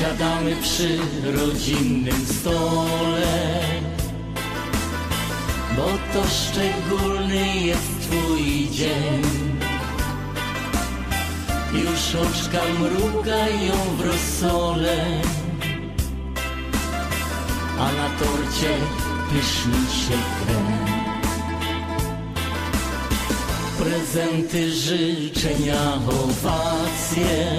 Siadamy przy rodzinnym stole. Bo to szczególny jest twój dzień. Już oczka mrugają w rosole. A na torcie pyszni się krem. Prezenty, życzenia, owacje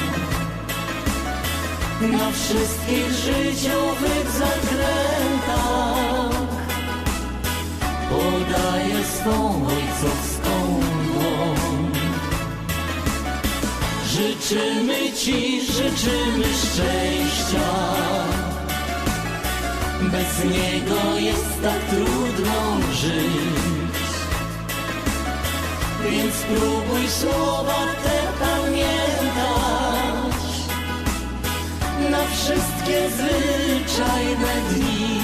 Na wszystkich życiowych zakrętach. Podaje swą ojcowską dłoń. Życzymy Ci, życzymy szczęścia. Bez niego jest tak trudno żyć. Więc spróbuj słowa te zwyczajne dni.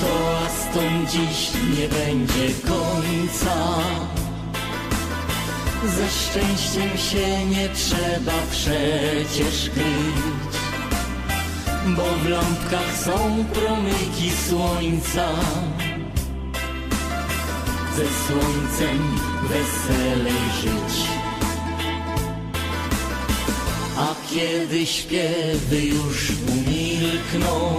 Toastom dziś nie będzie końca. Ze szczęściem się nie trzeba przecież kryć, bo w lampkach są promyki słońca ze słońcem weselej żyć. A kiedy śpiewy już umilkną,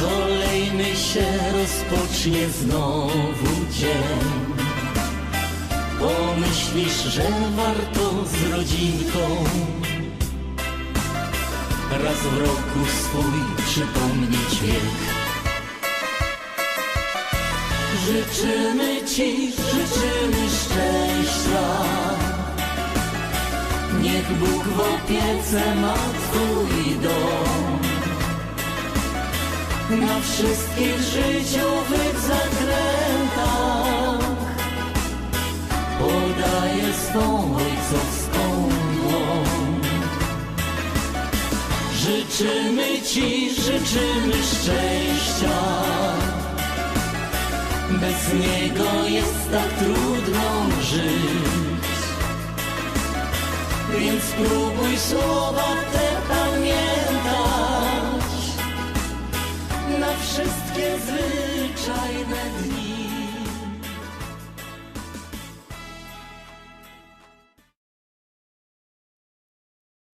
kolejny się rozpocznie znowu dzień. Pomyślisz, że warto z rodzinką raz w roku swój przypomnieć wiek. Życzymy Ci, życzymy szczęścia. Bóg w opiece ma Twój dom. Na wszystkich życiowych zakrętach podaje swą ojcowską dłoń. Życzymy Ci, życzymy szczęścia. Bez niego jest tak trudno spróbuj słowa